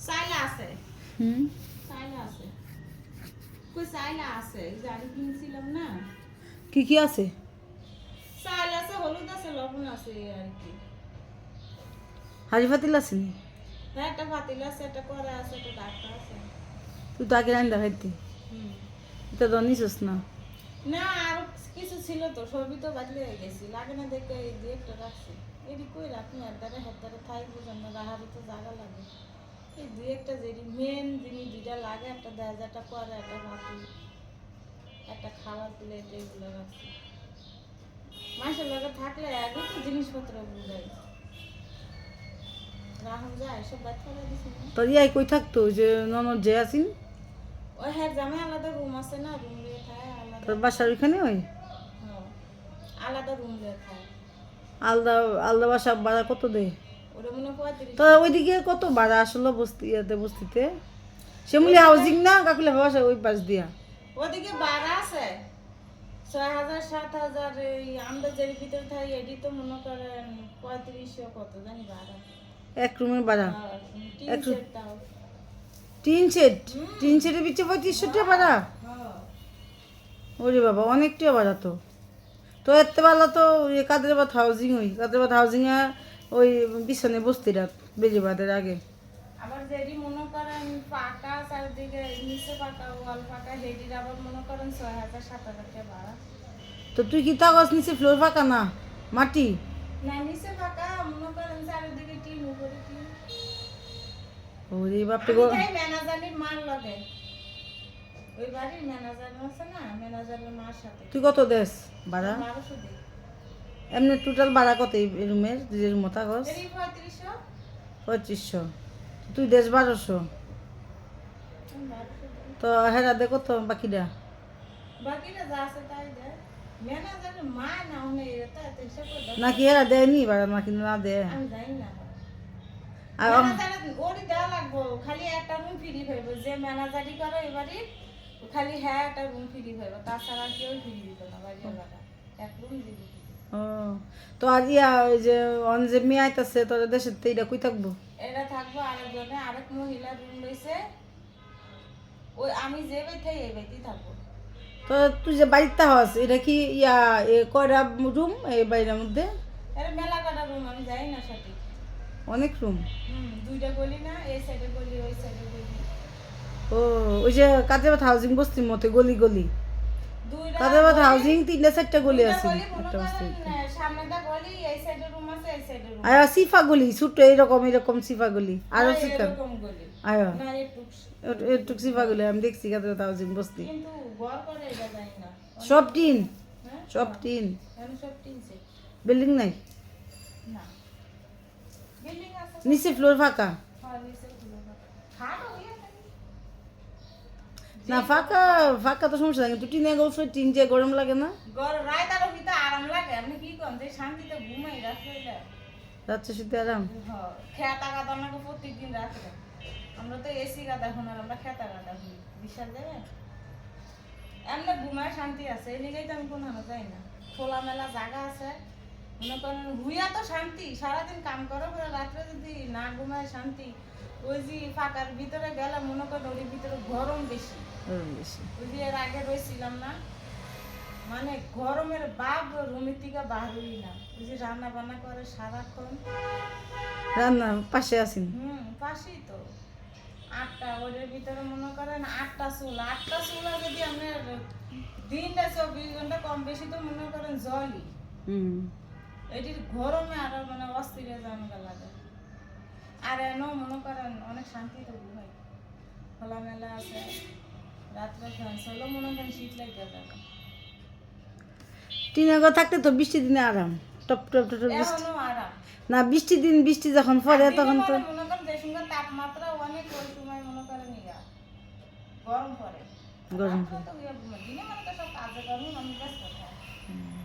যাই চাইলা আছে হুম চাইলা আছে কই চাইলা আছে এই যে আমি কিনছিলাম না কি কি আছে চাইল আছে হলুদ আছে লবণ আছে এই আর কি হাজি ফাতিল আছে নি হ্যাঁ একটা পাতিল আছে একটা কড়া আছে একটা ডাক্তার আছে তুই তো আগে রান্না খাইতি হুম এটা তো নিছিস না না আর কিছু ছিল তো সবই তো বাদলে হয়ে গেছি লাগে না দেখে এই দিয়ে একটা রাখছি এটি কই রাখি আর দ্বারা হাত দ্বারা থাই বুঝান না রাহারে তো জায়গা লাগে এই দুই একটা যেটি মেন জিনিস দুইটা লাগে একটা একটা করে একটা ভাতি একটা খাবার প্লেট এগুলো রাখছি। মাসের লগে থাকলে আগে তো জিনিসপত্র বুঝাই রাহন যায় সব বাচ্চা দিছি না? ইয়াই কই থাকতো? যে ননদ যে আছিন? ওই হ্যাঁ জামে আলাদা রুম আছে না রুম আলাদা। তোর বাসার ওইখানে ওই? হ্যাঁ, আলাদা রুম আলাদা আলাদা বাসা ভাড়া কত দেয়? তো ওইদিকে কত ভাড়া আসলো বস্তি ইয়াতে বস্তিতে? শ্যামলি হাউজিং না? কাকুলে বাসা ওই পাশ দিয়া। ওদিকে বাড়া আছে। ছয় হাজার সাত হাজার এই আমরা যের ভিতরে থাকি এটি তো মনে করেন পঁয়ত্রিশশো কত জানি বাড়া। এক রুমের ভাড়া আর তিন একটু- সেট তিন সেটের পিছিয়ে পঁয়ত্রিশশো টাকা ভাড়া হ্যাঁ। ওরে বাবা অনেকটা ভাড়া তো। তো এত বেলা তো ওই কাদেরাবাদ হাউজিং ওই। কাদেরাবাদ হাউজিং এ ওই পিছনে বস্তিটা বেজিবাদের আগে। আবার যেটি মনে করেন পাকা চারিদিকে নিচে পাকা ওয়াল পাকা হেডির আবার মনে করেন ছয় হাজার সাত হাজার টাকা ভাড়া। তো তুই কি নিচে ফ্লোর ফাঁকা না? মাটি? না নিচে পাকা মনে করেন চারিদিকে টিন উপরে টিন। ওরে বাপরে গো। ম্যানেজারের মার লাগে। ওই বাড়ির ম্যানেজার আছে না ম্যানেজারের মার সাথে। তুই কত দেশ ভাড়া? দিই। এমনি টোটাল ভাড়া কত এই রুমের? রুম কাগজ পঁয়ত্রিশশো। পঁচিশশো তুই দেশ বারোশো। তো হেরা দে কত বাকিটা। নাকি এরা দেয়নি? ভাড়া নাকি না দেয় না। আর ওরই দেওয়া লাগবো। খালি একটা রুম ফ্রি হইব। যে ম্যানেজারি করে এবারে খালি হ্যাঁ একটা রুম ফ্রি হইব। তাছাড়া কেউ ফ্রি দিত না বাড়িওয়ালাটা এক রুম দিবি ও। তো আর ইয়া ওই যে অন যে মেয়ে আইতাছে তোর দেশের তো এইটা কই থাকব? এটা থাকব আরেকজনে আরেক মহিলা রুম লইছে। ওই আমি যে বেথাই এই বেতেই থাকব। তো তুই যে বাড়িতে হস এটা কি ইয়া এ কয়টা রুম এই বাড়ির মধ্যে? এটা মেলা কাটা রুম আমি যাই না সঠিক। অনেক রুম? দুইটা গলি না এই সাইডে গলি ওই সাইডে গলি। ও ওই যে কাজেবাদ হাউজিং বস্তির মতো গলি গলি। দুইটা কাজেবাদ হাউজিং তিনটা চারটা গলি আছে। একটা আছে এই আর সিফা গলি ছোট এরকম এরকম সিফা গলি। আরও সিফা। আয়। একটু সিফা। গলি আমি দেখছি কাজেবাদ হাউজিং বস্তি। সব টিন। হ্যাঁ? সব টিন। বিল্ডিং নাই? নিচে ফ্লোর ফাঁকা হ্যাঁ, নিচে খুলে দাও। খাটও ইয়ে থাকে। না ফাঁকা ফাঁকা তো সমস্যা নাই কিন্তু টিনে গল্পে টিন যে গরম লাগে না। গরম রাত আরও ভিতরে আরাম লাগে আপনি কি করেন? যে শান্তিতে ঘুমাই রাত্রে রাত্রে শুতে আরাম। খেতা গাদা আমাকে প্রত্যেকদিন রাত্রে। আমরা তো এসি গাদা এখন আর আমরা খেতা গাদা হই বিশ্বাস দেবে এমনি ঘুমায় শান্তি আছে এই লিগেই তো আমি কোনো যাই না। খোলামেলা জায়গা আছে। মনে করেন হুইয়া তো শান্তি সারাদিন কাম করো পরে রাত্রে যদি না ঘুমায় শান্তি। ওই যে ফাঁকার ভিতরে গেলে মনে করেন ওর ভিতরে গরম বেশি। গরম বেশি। ওই যে এর আগে রয়েছিলাম না মানে গরমের বাপ রুমের থেকে বাহারই না। ওই যে রান্না বান্না করে সারাক্ষণ। রান্না পাশে আছেন? হুম পাশেই তো। আটটা ওদের ভিতরে মনে করেন আটটা চুল। আটটা চুলা যদি আপনার দিনটা চব্বিশ ঘণ্টা কম বেশি তো মনে করেন জলই। হুম। এটির গরমে আরও মানে অস্থির জানগা লাগে। আর এনো মনে করেন অনেক শান্তি তো ঘুমাই খোলামেলা আছে রাত্রে ফ্যান চলো মনে করেন শীত লাগে যাবে। টিনে ঘর থাকতে তো বৃষ্টির দিনে আরাম। টপ টপ টপ টপ বৃষ্টি। না বৃষ্টির দিন বৃষ্টি যখন পড়ে তখন তো দিনে মনে করেন যে সঙ্গে তাপমাত্রা অনেক ওই সময় মনে করেন গরম পড়ে। গরম ইয়া দিনে মানে তো সব কাজে কর্ম আমি ব্যস্ত থাকি।